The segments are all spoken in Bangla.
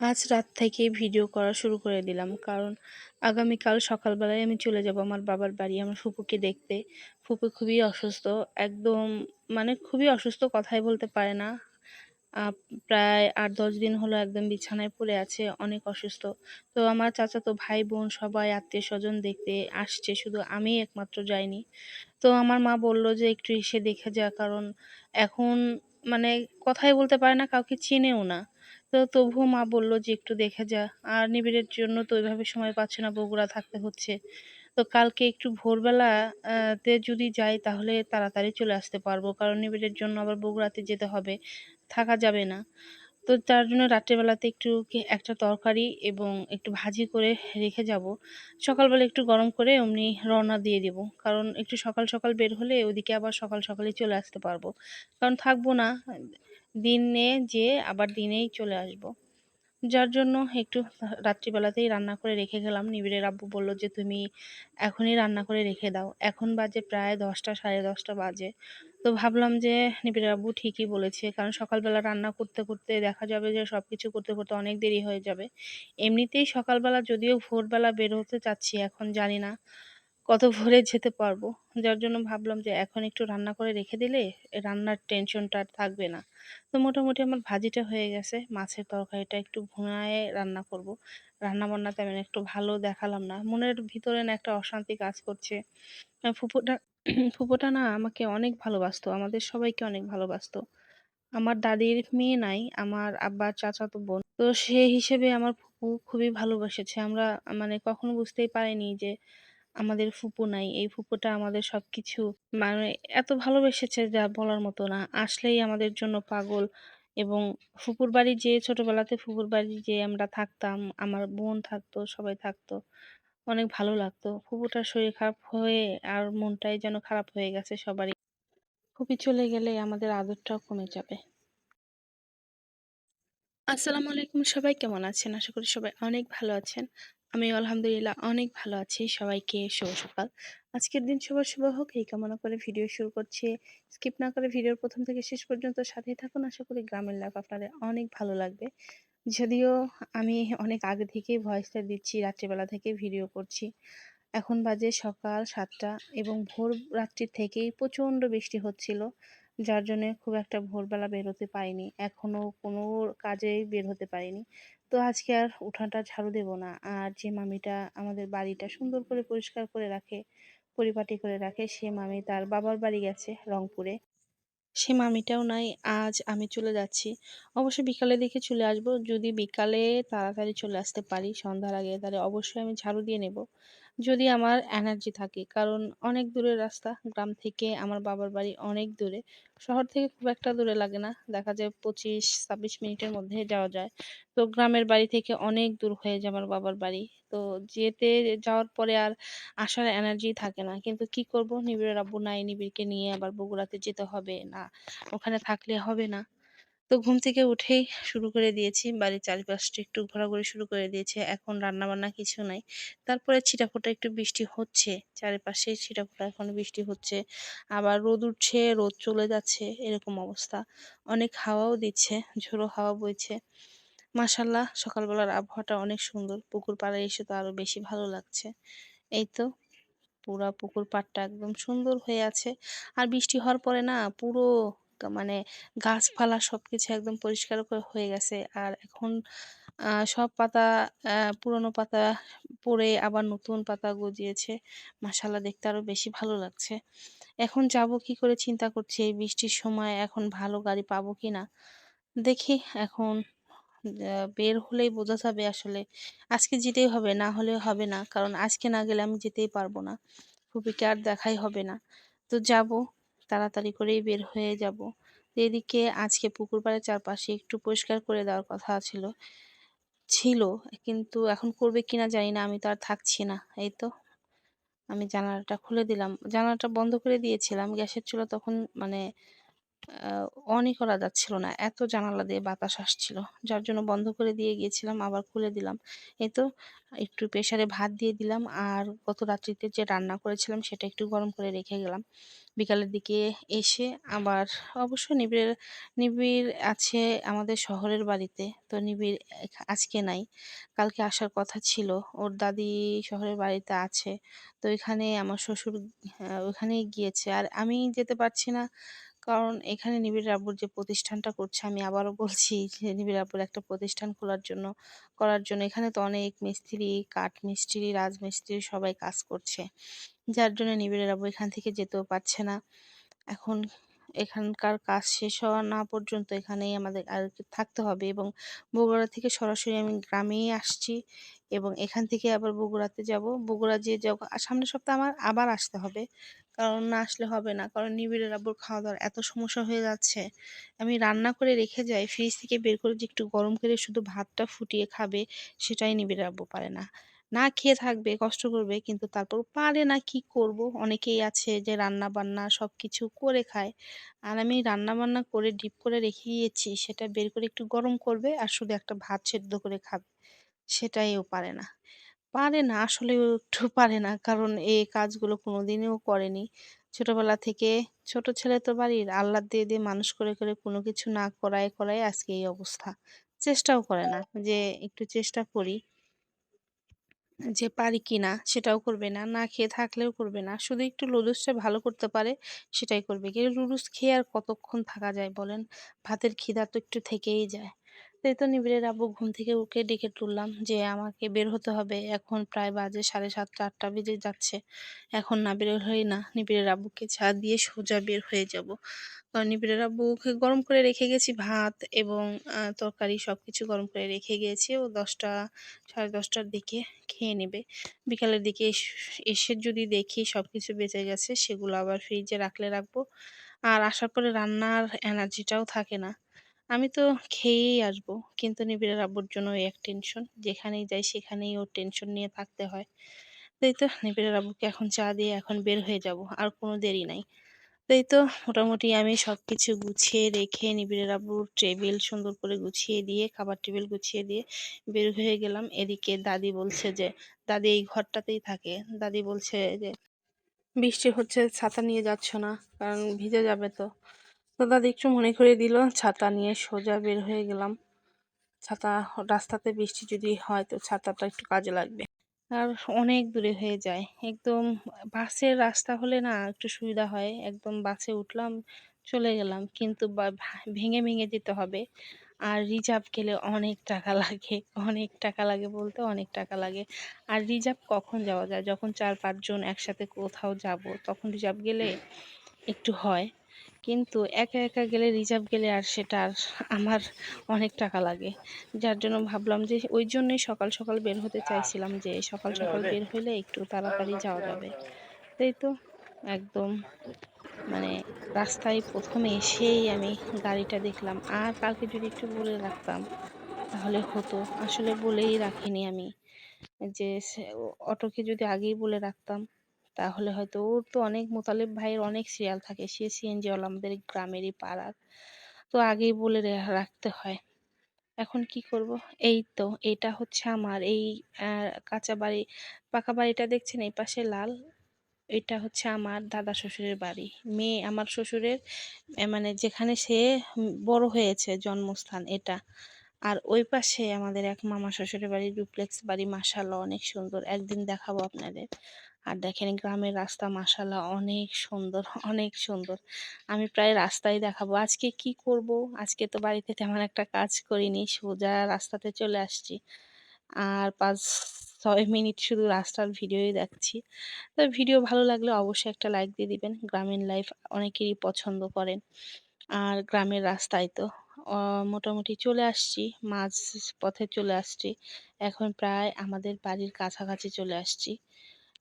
আজ রাত থেকেই ভিডিও করা শুরু করে দিলাম। কারণ আগামীকাল সকালবেলায় আমি চলে যাব আমার বাবার বাড়ি আমার ফুপুকে দেখতে। ফুপু খুবই অসুস্থ। একদম মানে খুবই অসুস্থ কথাই বলতে পারে না। প্রায় আট দশ দিন হলো একদম বিছানায় পড়ে আছে, অনেক অসুস্থ। তো আমার চাচাতো ভাই-বোন সবাই আত্মীয় স্বজন দেখতে আসছে, শুধু আমিই একমাত্র যাইনি। তো আমার মা বলল যে, "একটু এসে দেখে যা।" কারণ এখন মানে কথাই বলতে পারে না, কাউকে চেনেও না। তো তবুও মা বলল যে, "একটু দেখে যা।" আর নিবিড়ের জন্য তো ওইভাবে সময় পাচ্ছে না, বগুড়া থাকতে হচ্ছে। তো কালকে একটু ভোরবেলা তে যদি যাই তাহলে তাড়াতাড়ি চলে আসতে পারব। কারণ নিবিড়ের জন্য আবার বগুড়াতে যেতে হবে, থাকা যাবে না। তো তার জন্য রাত্রে বেলাতে একটু একটা তরকারি এবং একটু ভাজি করে রেখে যাব। সকালবেলা একটু গরম করে অমনি রওনা দিয়ে দিব। কারণ একটু সকাল, সকাল বের হলে ওদিকে আবার সকাল, সকালই চলে আসতে পারব। কারণ থাকব না। দিনে যেয়ে আবার দিনেই চলে আসব। যার জন্য একটু রাত্রিবেলাতেই রান্না করে রেখে গেলাম। নিবিড়ের আব্বু বলল যে, "তুমি এখনই রান্না করে রেখে দাও।" এখন বাজে প্রায় ১০টা ১০:৩০ বাজে। তো ভাবলাম যে নিবিড়ের আব্বু ঠিকই বলেছে। কারণ সকালবেলা রান্না করতে, করতে দেখা যাবে যে সবকিছু করতে, করতে অনেক দেরি হয়ে যাবে। এমনিতেই সকালবেলা যদিও ভোরবেলা বের হতে চাচ্ছি, এখন জানি না কত ভোরে যেতে পারব। যার জন্য ভাবলাম যে এখন একটু রান্না করে রেখে দিলে রান্নার টেনশনটা আর থাকবে না। তো মোটামুটি আমার ভাজিটা হয়ে গেছে। মাছের তরকারিটা একটু ভুনায়ে রান্না করব। রান্না-বান্না তেমন একটু ভালো দেখালাম না। মনের ভিতরে না একটা অশান্তি কাজ করছে। ফুপুটা ফুপুটা না আমাকে অনেক ভালোবাসতো। আমাদের সবাইকে অনেক ভালোবাসতো। আমার দাদির মেয়ে নাই, আমার আব্বার চাচাতো বোন। তো সে হিসেবে আমার ফুপু খুবই ভালোবেসেছে। আমরা মানে কখনো বুঝতেই পারিনি যে আমাদের ফুপু নাই। এই ফুপুটা আমাদের সবকিছু মানে এত ভালোবেসেছে যা বলার মতো না। আসলেই আমাদের জন্য পাগল এবং ফুপুর বাড়ি যেয়ে ছোটবেলাতে ফুপুর বাড়ি যেয়ে আমরা থাকতাম। আমার বোন থাকতো, সবাই থাকতো। অনেক ভালো লাগতো। ফুপুটার শরীর খারাপ হয়ে আর মনটাই যেন খারাপ হয়ে গেছে সবারই। ফুপি চলে গেলে আমাদের আদরটাও কমে যাবে। আসসালামু আলাইকুম সবাই কেমন আছেন? আশা করি সবাই অনেক ভালো আছেন। আমিও আলহামদুলিল্লাহ অনেক ভালো আছি। সবাইকে শুভ সকাল। আজকের দিন সবার শুভ হোক এই কামনা করে ভিডিও শুরু করছি। স্কিপ না করে ভিডিওর প্রথম থেকে শেষ পর্যন্ত সাথেই থাকুন। আশা করি গ্রামের লাইফ আপনাদের অনেক ভালো লাগবে। যদিও আমি অনেক আগে থেকেই ভয়েসটা দিচ্ছি, রাত্রিবেলা থেকেই ভিডিও করছি। এখন বাজে সকাল সাতটা এবং ভোর রাত্রি থেকেই প্রচণ্ড বৃষ্টি হচ্ছিল। যার জন্যে খুব একটা ভোরবেলা বের হতে পারিনি। এখনও কোনো কাজে বের হতে পারিনি। তো আজকে আর উঠানটা ঝাড়ু দেব না। আর যে মামিটা আমাদের বাড়িটা সুন্দর করে পরিষ্কার করে রাখে, পরিপাটি করে রাখে, সে মামি তার বাবার বাড়ি গেছে রংপুরে। সে মামিটাও নাই। আজ আমি চলে যাচ্ছি। অবশ্যই বিকালে দেখে চলে আসব। যদি বিকালে তাড়াতাড়ি চলে আসতে পারি সন্ধ্যার আগে তাহলে অবশ্যই আমি ঝাড়ু দিয়ে নেব। যদি আমার এনার্জি থাকে। কারণ অনেক দূরের রাস্তা। গ্রাম থেকে আমার বাবার বাড়ি অনেক দূরে। শহর থেকে খুব একটা দূরে লাগে না। দেখা যায় ২৫-২৬ মিনিটের মধ্যে যাওয়া যায়। তো গ্রামের বাড়ি থেকে অনেক দূর হয়ে যায় আমার বাবার বাড়ি। তো যেতে যাওয়ার পরে আর আসার এনার্জি থাকে না। কিন্তু কি করব নিবিড়ের আব্বু নাই। নিবিড়কে নিয়ে আবার বগুড়াতে যেতে হবে। না ওখানে থাকলে হবে না। তো ঘুম থেকে উঠেই শুরু করে দিয়েছি। বাড়ির চারিপাশটা একটু ঘোরাঘুরি শুরু করে দিয়েছে এখন রান্নাবান্না কিছু নাই। তারপরে ছিটাফোঁটা একটু বৃষ্টি হচ্ছে। চারিপাশে ছিটাফোঁটা এখন বৃষ্টি হচ্ছে। আবার রোদ উঠছে, রোদ চলে যাচ্ছে এরকম অবস্থা। অনেক হাওয়াও দিচ্ছে, ঝোড়ো হাওয়া বইছে। মাশাআল্লাহ সকালবেলার আবহাওয়াটা অনেক সুন্দর। পুকুর পাড়ে এসে তো আরও বেশি ভালো লাগছে। এই তো পুরা পুকুর পাড়টা একদম সুন্দর হয়ে আছে। আর বৃষ্টি হওয়ার পরে না পুরো মানে গাছপালা সবকিছু একদম পরিষ্কার করে হয়ে গেছে। আর এখন সব পাতা পুরনো পাতা পড়ে আবার নতুন পাতা গজিয়েছে। মাশাআল্লাহ দেখতে আরও বেশি ভালো লাগছে। এখন যাব কি করে চিন্তা করছি এই বৃষ্টির সময় এখন ভালো গাড়ি পাবো কি না দেখি এখন বের হলেই বোঝা যাবে আসলে। আজকে যেতেই হবে, না হলে হবে না। কারণ আজকে না গেলে আমি যেতেই পারব না। ফুপিকে আর দেখাই হবে না। তো যাব, তাড়াতাড়ি করেই বের হয়ে যাব এদিকে আজকে পুকুর পাড়ের চারপাশে একটু পরিষ্কার করে দেওয়ার কথা ছিল। ছিল, কিন্তু এখন করবে কিনা জানি না। আমি তো আর থাকছি না। এই তো আমি জানালাটা খুলে দিলাম। জানালাটা বন্ধ করে দিয়েছিলাম। গ্যাসের চুলা তখন মানে অনই করা যাচ্ছিল না। এত জানালা দিয়ে বাতাস আসছিল। যার জন্য বন্ধ করে দিয়ে গিয়েছিলাম, আবার খুলে দিলাম। এই তো একটু প্রেসারে ভাত দিয়ে দিলাম আর গত রাত্রিতে যে রান্না করেছিলাম সেটা একটু গরম করে রেখে গেলাম। বিকালের দিকে এসে আবার অবশ্য নিবিড় নিবিড় আছে আমাদের শহরের বাড়িতে। তো নিবিড় আজকে নাই। কালকে আসার কথা ছিল। ওর দাদি শহরের বাড়িতে আছে। তো এখানে আমার শ্বশুর ওখানেই গিয়েছে। আর আমি যেতে পারছি না। কারণ এখানে নিবিড় আব্বুর যে প্রতিষ্ঠানটা করছে আমি আবারও বলছি যে নিবিড় আব্বুর একটা প্রতিষ্ঠান খোলার জন্য করার জন্য এখানে তো অনেক মিস্ত্রি, কাঠ মিস্ত্রি রাজমিস্ত্রি সবাই কাজ করছে। যার জন্য নিবিড়ের আব্বু এখান থেকে যেতেও পারছে না। এখন এখানকার কাজ শেষ হওয়া না পর্যন্ত এখানেই আমাদের আর থাকতে হবে এবং বগুড়া থেকে সরাসরি আমি গ্রামেই আসছি এবং এখান থেকে আবার বগুড়াতে যাব। বগুড়া যাব সামনের সপ্তাহে আমার আবার আসতে হবে। কারণ না আসলে হবে না। কারণ নিবিড়ের আব্বুর খাওয়া-দাওয়ার এত সমস্যা হয়ে যাচ্ছে। আমি রান্না করে রেখে যাই, ফ্রিজ থেকে বের করে যে একটু গরম করে শুধু ভাতটা ফুটিয়ে খাবে, সেটাই নিবিড়ের আব্বু পারে না। না খেয়ে থাকবে, কষ্ট করবে কিন্তু তারপর পারে না কি করব? অনেকেই আছে যে রান্না-বান্না সব কিছু করে খায়। আর আমি রান্না-বান্না করে ডিপ করে রেখে গিয়েছি, সেটা বের করে একটু গরম করবে আর শুধু একটা ভাত সেদ্ধ করে খাবে। সেটাই ও পারে না। পারে না আসলে একটু পারে না। কারণ এই কাজগুলো কোনোদিনও করেনি। ছোটবেলা থেকে ছোট ছেলে তো বাড়ির আহ্লাদ দিয়ে, দিয়ে মানুষ করে, করে কোনো কিছু না করায়, করায় আজকে এই অবস্থা। চেষ্টাও করে না যে একটু চেষ্টা করি। যে পারি কিনা সেটাও করবে না। না খেয়ে থাকলেও করবে না। শুধু একটু লুডুসটা ভালো করতে পারে সেটাই করবে। কিন্তু লুডুস খেয়ে আর কতক্ষণ থাকা যায় বলেন? ভাতের খিদা তো একটু থেকেই যায়। তো এই তো নিবিড়ের আব্বু ঘুম থেকে উঠে ডেকে তুললাম যে, আমাকে বের হতে হবে। এখন প্রায় বাজে ৭:৩০ ৮টা বেজে যাচ্ছে। এখন না বের হলেই না। নিবিড়ের আব্বুকে চা দিয়ে সোজা বের হয়ে যাব। কারণ নিবিড়ের আব্বুকে গরম করে রেখে গেছি ভাত এবং তরকারি সব কিছু গরম করে রেখে গিয়েছি। ও দশটা, সাড়ে দশটার দিকে খেয়ে নেবে। বিকালের দিকে এসে যদি দেখি সব কিছু বেঁচে গেছে, সেগুলো আবার ফ্রিজে রাখলে রাখব। আর আসার পরে রান্নার এনার্জিটাও থাকে না। আমি তো খেয়েই আসব। কিন্তু নিবিড়ের আব্বুর জন্য এক টেনশন। যেখানেই যাই সেখানেই ওর টেনশন নিয়ে থাকতে হয়। তাই তো নিবিড়ের আব্বুকে এখন চা দিয়ে এখন বের হয়ে যাব। আর কোনো দেরি নাই। তাই তো মোটামুটি আমি সব কিছু গুছিয়ে রেখে নিবিড়ের আব্বুর টেবিল সুন্দর করে গুছিয়ে দিয়ে, খাবার টেবিল গুছিয়ে দিয়ে বের হয়ে গেলাম। এদিকে দাদি বলছে যে, দাদি এই ঘরটাতেই থাকে। দাদি বলছে যে, বৃষ্টি হচ্ছে, ছাতা নিয়ে যাচ্ছ না, কারণ ভিজে যাবে তো। তো দাদি একটু মনে করে দিল ছাতা নিয়ে সোজা বের হয়ে গেলাম। ছাতা রাস্তাতে বৃষ্টি যদি হয় তো ছাতাটা একটু কাজে লাগবে। আর অনেক দূরে হয়ে যায়। একদম বাসের রাস্তা হলে না একটু সুবিধা হয়। একদম বাসে উঠলাম, চলে গেলাম। কিন্তু ভেঙে, ভেঙে যেতে হবে। আর রিজার্ভ গেলে অনেক টাকা লাগে। অনেক টাকা লাগে বলতে অনেক টাকা লাগে। আর রিজার্ভ কখন যাওয়া যায়? যখন চার পাঁচজন একসাথে কোথাও যাব তখন রিজার্ভ গেলে একটু হয়। কিন্তু একা, একা গেলে রিজার্ভ গেলে আর সেটা আর আমার অনেক টাকা লাগে। যার জন্য ভাবলাম যে ওই জন্যই সকাল, সকাল বের হতে চাইছিলাম যে সকাল, সকাল বের হলে একটু তাড়াতাড়ি যাওয়া যাবে। তাই তো একদম মানে রাস্তায় প্রথমে এসেই আমি গাড়িটা দেখলাম। আর কালকে যদি একটু বলে রাখতাম তাহলে হতো। আসলে বলেই রাখিনি আমি। যে অটোকে যদি আগেই বলে রাখতাম তাহলে হয়তো ওর তো অনেক মোতালেব ভাইয়ের অনেক সিরিয়াল থাকে। সে সিএনজিওয়ালা আমাদের গ্রামেরই পাড়ার। তো আগেই বলে রাখতে হয়। এখন কি করব? এই তো, এটা হচ্ছে আমার এই কাঁচা বাড়ি, পাকা বাড়িটা দেখছেন এই পাশে লাল? এটা হচ্ছে আমার দাদা শ্বশুরের বাড়ি। মেয়ে আমার শ্বশুরের মানে যেখানে সে বড় হয়েছে, জন্মস্থান এটা। আর ওই পাশে আমাদের এক মামা শ্বশুরের বাড়ি ডুপ্লেক্স বাড়ি, মাশাআল্লাহ অনেক সুন্দর। একদিন দেখাবো আপনাদের। আর দেখেন গ্রামের রাস্তা মাশাআল্লাহ অনেক সুন্দর, অনেক সুন্দর। আমি প্রায় রাস্তায় দেখাবো। আজকে কি করব? আজকে তো বাড়িতে তেমন একটা কাজ করিনি। সোজা রাস্তাতে চলে আসছি। আর ৫-৬ মিনিট শুধু রাস্তার ভিডিওই দেখছি। তো ভিডিও ভালো লাগলে অবশ্যই একটা লাইক দিয়ে দিবেন। গ্রামীণ লাইফ অনেকেরই পছন্দ করেন। আর গ্রামের রাস্তায় তো মোটামুটি চলে আসছি। মাঝ পথে চলে আসছি। এখন প্রায় আমাদের বাড়ির কাছাকাছি চলে আসছি।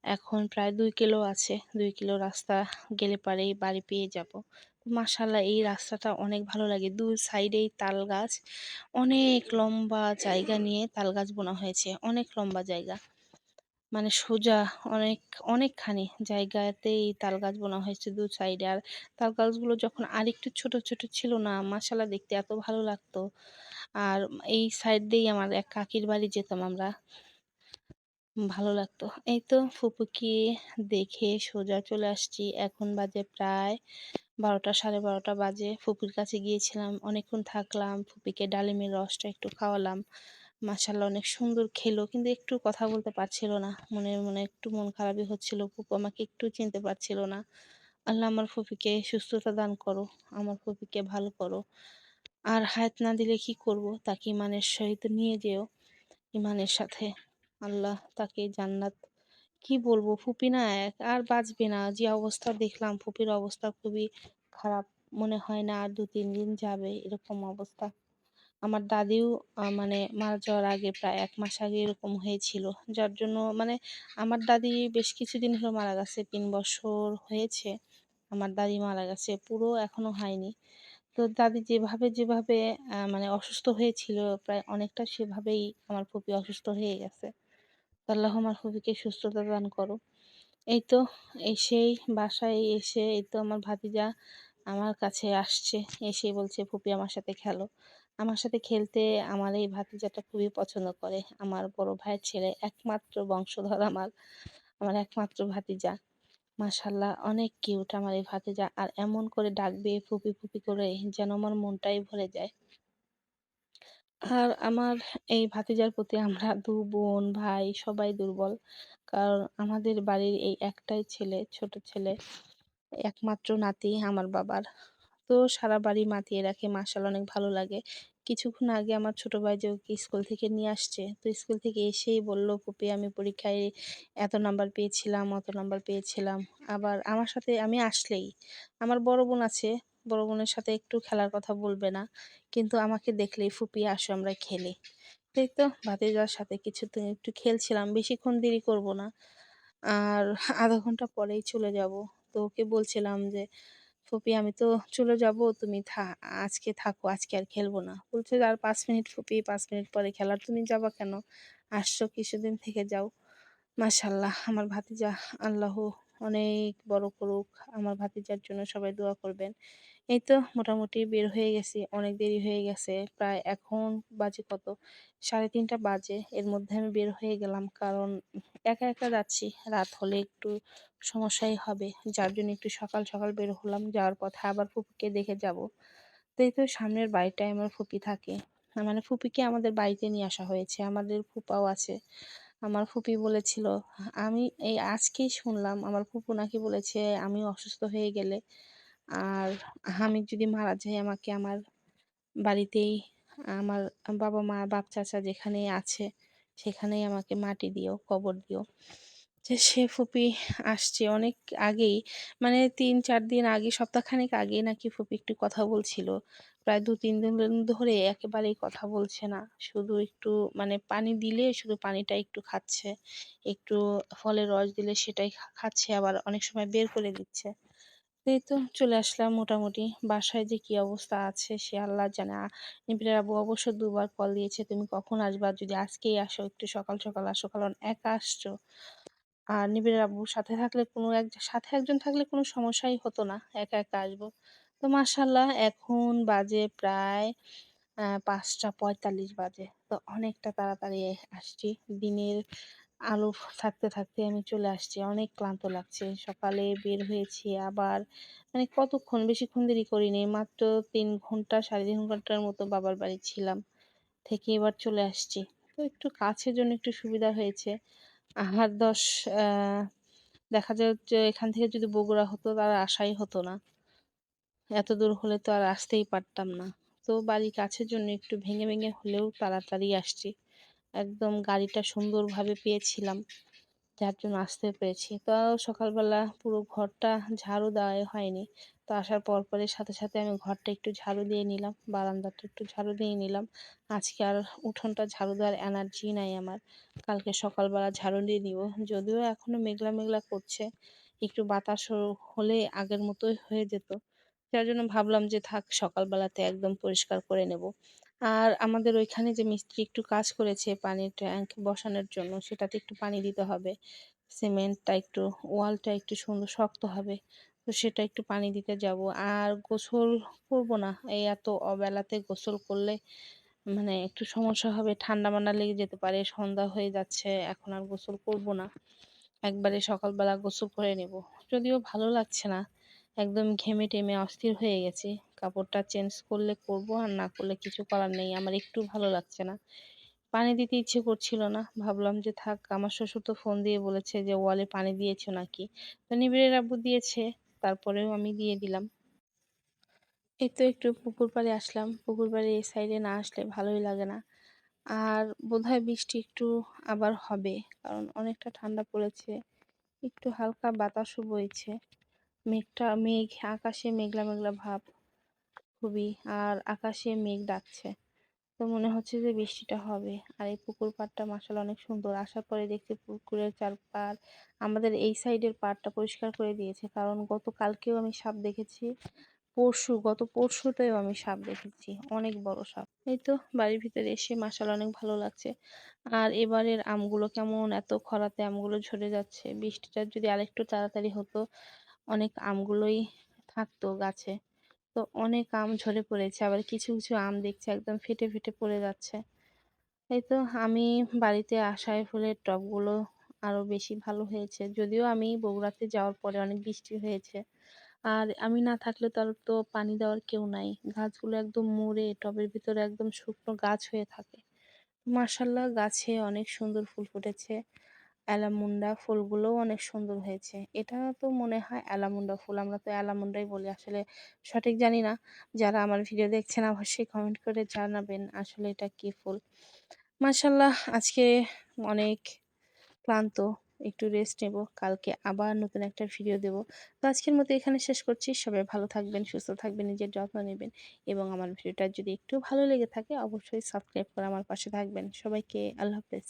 এখন প্রায় দুই কিলো আছে। দুই কিলো রাস্তা গেলে পরেই বাড়ি পেয়ে যাব। মাশাআল্লাহ, এই রাস্তাটা অনেক ভালো লাগে। ২ সাইডেই তাল গাছ। অনেক লম্বা জায়গা নিয়ে তাল গাছ বোনা হয়েছে। অনেক লম্বা জায়গা। মানে সোজা অনেক, অনেকখানি জায়গাতেই তাল গাছ বোনা হয়েছে দু সাইডে আর তাল গাছগুলো যখন আরেকটু ছোট ছোট ছিল না মাসাল্লাহ দেখতে এত ভালো লাগতো আর এই সাইড দিয়েই আমার এক কাকির বাড়ি যেতাম আমরা ভালো লাগতো। এই তো ফুপুকে দেখে সোজা চলে আসছি। এখন বাজে প্রায় বারোটা, সাড়ে বারোটা বাজে। ফুপির কাছে গিয়েছিলাম, অনেকক্ষণ থাকলাম। ফুপিকে ডালিমের রসটা একটু খাওয়ালাম। মাসাল্লাহ অনেক সুন্দর খেলো, কিন্তু একটু কথা বলতে পারছিল না। মনে মনে একটু মন খারাপই হচ্ছিল। ফুপু আমাকে একটু চিনতে পারছিল না। আল্লাহ আমার ফুপিকে সুস্থতা দান করো, আমার ফুপিকে ভালো করো। আর হায়াত না দিলে কি করব? তাকে ইমানের সহিত নিয়ে যেও, ইমানের সাথে। আল্লাহ তাকে জান্নাত, কি বলব? ফুপি না এক, আর বাঁচবে না। যে অবস্থা দেখলাম, ফুপির অবস্থা খুবই খারাপ। মনে হয় না আর দু তিন দিন যাবে এরকম অবস্থা। আমার দাদিও মানে মারা যাওয়ার আগে প্রায় এক মাস আগে এরকম হয়েছিল। যার জন্য মানে আমার দাদি বেশ কিছুদিন হলো মারা গেছে, তিন বছর হয়েছে। আমার দাদি মারা গেছে, পুরো এখনও হয়নি। তো দাদি যেভাবে যেভাবে মানে অসুস্থ হয়েছিল, প্রায় অনেকটা সেভাবেই আমার ফুপি অসুস্থ হয়ে গেছে। আল্লাহ আমার ফুপিকে সুস্থতা দান করো এই তো এসেই বাসায় এসে এই তো আমার ভাতিজা আমার কাছে আসছে এসে বলছে, ফুপি আমার সাথে খেলো। আমার সাথে খেলতে আমার এই ভাতিজাটা খুবই পছন্দ করে। আমার বড় ভাইয়ের ছেলে একমাত্র বংশধর আমার আমার একমাত্র ভাতিজা। মাশাল্লাহ অনেক কিউট আমার এই ভাতিজা। আর এমন করে ডাকবে ফুপি ফুপি করে যেন আমার মনটাই ভরে যায়। আর আমার এই ভাতিজার প্রতি আমরা দু বোন, ভাই সবাই দুর্বল। কারণ আমাদের বাড়ির এই একটাই ছেলে, ছোট ছেলে, একমাত্র নাতি আমার বাবার। তো সারা বাড়ি মাতিয়ে রাখে মার্শাল অনেক ভালো লাগে। কিছুক্ষণ আগে আমার ছোট ভাই যে ওকে স্কুল থেকে নিয়ে আসছে, তো স্কুল থেকে এসেই বলল পুপি আমি পরীক্ষায় এত নাম্বার পেয়েছিলাম, অত নাম্বার পেয়েছিলাম। আবার আমার সাথে, আমি আসলেই, আমার বড় বোন আছে বড় বোনের সাথে একটু খেলার কথা বলবে না। কিন্তু আমাকে দেখলেই ফুপিয়ে আসো, আমরা খেলি। এই তো ভাতিজার সাথে কিছুদিন একটু খেলছিলাম, বেশিক্ষণ দেরি করব না। আর আধা ঘণ্টা পরেই চলে যাব। তো ওকে বলছিলাম যে, ফুপি, আমি তো চলে যাব, তুমি থা, আজকে থাকো, আজকে আর খেলব না। বলছে, আর পাঁচ মিনিট ফুপি, পাঁচ মিনিট পরে খেলার, তুমি যাবা কেন? আসছো কিছুদিন থেকে যাও। মাশাল্লাহ আমার ভাতিজা আল্লাহ অনেক বড় করুক, আমার ভাতিজার জন্য সবাই দোয়া করবেন। এই তো মোটামুটি বের হয়ে গেছি, অনেক দেরি হয়ে গেছে, প্রায় এখন বাজে কত? সাড়ে তিনটা বাজে, এর মধ্যে আমি বের হয়ে গেলাম কারণ একা একা যাচ্ছি, রাত হলে একটু সমস্যাই হবে, যার জন্য একটু সকাল সকাল বের হলাম, যাওয়ার পথে আবার ফুপিকে দেখে যাব। তো এই তো সামনের বাড়িটায় আমার ফুপি থাকে মানে ফুপিকে আমাদের বাড়িতে নিয়ে আসা হয়েছে, আমাদের ফুপাও আছে। আমার ফুপি বলেছিল, আমি এই আজকেই শুনলাম, আমার ফুপু নাকি বলেছে, আমি অসুস্থ হয়ে গেলে আর আমি যদি মারা যাই আমাকে আমার বাড়িতেই আমার বাবা মা, বাপ চাচা যেখানে আছে সেখানেই আমাকে মাটি দিও, কবর দিও। যে সে ফুপি আসছে অনেক আগেই মানে তিন, চার দিন আগে, সপ্তাহখানেক আগে নাকি ফুপি একটু কথা বলছিল। প্রায় দু, তিন দিন ধরে একেবারেই কথা বলছে না। শুধু একটু মানে পানি দিলে, শুধু পানিটা একটু খাচ্ছে। একটু ফলের রস দিলে সেটাই খাচ্ছে, আবার অনেক সময় বের করে দিচ্ছে। এই তো চলে আসলাম মোটামুটি। বাসায় যে কি অবস্থা আছে সে আল্লাহ জানে। নিবিড়ের আবু অবশ্য দুবার কল দিয়েছে, তুমি কখন আসবা? যদি আজকেই আসো, একটু সকাল সকাল আসো, কারণ একা আসছো। আর নিবিড়ের আব্বুর সাথে থাকলে কোনো এক, সাথে একজন থাকলে কোনো সমস্যাই হতো না, একা একা আসব। তো মার্শাল্লাহ এখন বাজে প্রায় পাঁচটা পঁয়তাল্লিশ বাজে। তো অনেকটা তাড়াতাড়ি আসছি। দিনের আলো থাকতে থাকতে আমি চলে আসছি। অনেক ক্লান্ত লাগছে। সকালে বের হয়েছি আবার মানে কতক্ষণ? বেশিক্ষণ দেরি করিনি। মাত্র তিন ঘণ্টা, সাড়ে তিন ঘণ্টার মতো বাবার বাড়ি ছিলাম থেকে এবার চলে আসছি। তো একটু কাছের জন্য একটু সুবিধা হয়েছে। আট দশ দেখা যায় যে এখান থেকে যদি বগুড়া হতো তার আশাই হতো না। এত দূর হলে তো আর আসতেই পারতাম না। তো বাড়ির কাছের জন্য একটু ভেঙে ভেঙে হলেও তাড়াতাড়ি আসছি। একদম গাড়িটা সুন্দরভাবে পেয়েছিলাম। যার জন্য আসতে পেরেছি। তো সকালবেলা পুরো ঘরটা ঝাড়ু দেওয়াই হয়নি। তো আসার পর পরের সাথে সাথে আমি ঘরটা একটু ঝাড়ু দিয়ে নিলাম, বারান্দাটা একটু ঝাড়ু দিয়ে নিলাম। আজকে আর উঠোনটা ঝাড়ু দেওয়ার এনার্জি নাই আমার। কালকে সকালবেলা ঝাড়ু দিয়ে নিব। যদিও এখনও মেঘলা মেঘলা করছে, একটু বাতাস হলে আগের মতোই হয়ে যেত। যার জন্য ভাবলাম যে থাক, সকালবেলাতে একদম পরিষ্কার করে নেব। আর আমাদের ওইখানে যে মিস্ত্রি একটু কাজ করেছে পানির ট্যাঙ্ক বসানোর জন্য, সেটাতে একটু পানি দিতে হবে। সিমেন্টটা একটু, ওয়ালটা একটু সুন্দর শক্ত হবে, তো সেটা একটু পানি দিতে যাব। আর গোসল করব না, এই এত অবেলাতে গোসল করলে মানে একটু সমস্যা হবে, ঠান্ডা মান্ডা লেগে যেতে পারে, সন্ধ্যা হয়ে যাচ্ছে, এখন আর গোসল করব না। একবারে সকালবেলা গোসল করে নেব। যদিও ভালো লাগছে না একদম ঘেমে টেমে অস্থির হয়ে গেছি। কাপড়টা চেঞ্জ করলে করব, আর না করলে কিছু করার নেই। আমার একটু ভালো লাগছে না। পানি দিতে ইচ্ছে করছিল না। ভাবলাম যে থাক, আমার শ্বশুর তো ফোন দিয়ে বলেছে যে ওয়ালে পানি দিয়েছ নাকি? তো নিবিড়ের আব্বু দিয়েছে। তারপরেও আমি দিয়ে দিলাম। এই তো একটু পুকুর পাড়ে আসলাম। পুকুর পাড়ে এই সাইডে না আসলে ভালোই লাগে না। আর বোধহয় বৃষ্টি একটু আবার হবে, কারণ অনেকটা ঠান্ডা পড়েছে। একটু হালকা বাতাসও বইছে। মেঘটা, মেঘ, আকাশে মেঘলা মেঘলা ভাব খুবই, আর আকাশে মেঘ ডাকছে। তো মনে হচ্ছে যে বৃষ্টিটা হবে। আর এই পুকুর পাড়টা মাসাল্লাহ অনেক সুন্দর। আসার পরে দেখছি পুকুরের চারপার আমাদের এই সাইডের পাড়টা পরিষ্কার করে দিয়েছে। কারণ গতকালকেও আমি সাপ দেখেছি, পরশু, গত পরশুতেও আমি সাপ দেখেছি। অনেক বড় সাপ। এই তো বাড়ির ভিতরে এসে মাসাল্লাহ অনেক ভালো লাগছে। আর এবারের আমগুলো কেমন? এত খরাতে আমগুলো ঝরে যাচ্ছে। বৃষ্টিটা যদি আরেকটু তাড়াতাড়ি হতো অনেক আমগুলোই থাকতো গাছে। তো অনেক আম ঝরে পড়েছে, আবার কিছু কিছু আম দেখছি একদম ফেটে ফেটে পড়ে যাচ্ছে। এই তো আমি বাড়িতে আসায় ফুলের টবগুলো আরও বেশি ভালো হয়েছে। যদিও আমি বগুড়াতে যাওয়ার পরে অনেক বৃষ্টি হয়েছে। আর আমি না থাকলে তো আর তো পানি দেওয়ার কেউ নাই। গাছগুলো একদম মরে, টবের ভিতরে একদম শুকনো গাছ হয়ে থাকে। মার্শাল্লাহ গাছে অনেক সুন্দর ফুল ফুটেছে। অ্যালামুন্ডা ফুলগুলোও অনেক সুন্দর হয়েছে। এটা তো মনে হয় অ্যালামুন্ডা ফুল, আমরা তো অ্যালামুন্ডাই বলি। আসলে সঠিক জানি না। যারা আমার ভিডিও দেখছেন, অবশ্যই কমেন্ট করে জানাবেন আসলে এটা কি ফুল। মার্শাল্লাহ আজকে অনেক ক্লান্ত। একটু রেস্ট নেব, কালকে আবার নতুন একটা ভিডিও দেব। তো আজকের মতো এখানে শেষ করছি। সবাই ভালো থাকবেন, সুস্থ থাকবেন, নিজের যত্ন নেবেন এবং আমার ভিডিওটা যদি একটু ভালো লেগে থাকে, অবশ্যই সাবস্ক্রাইব করে আমার পাশে থাকবেন। সবাইকে আল্লাহ হাফেজ।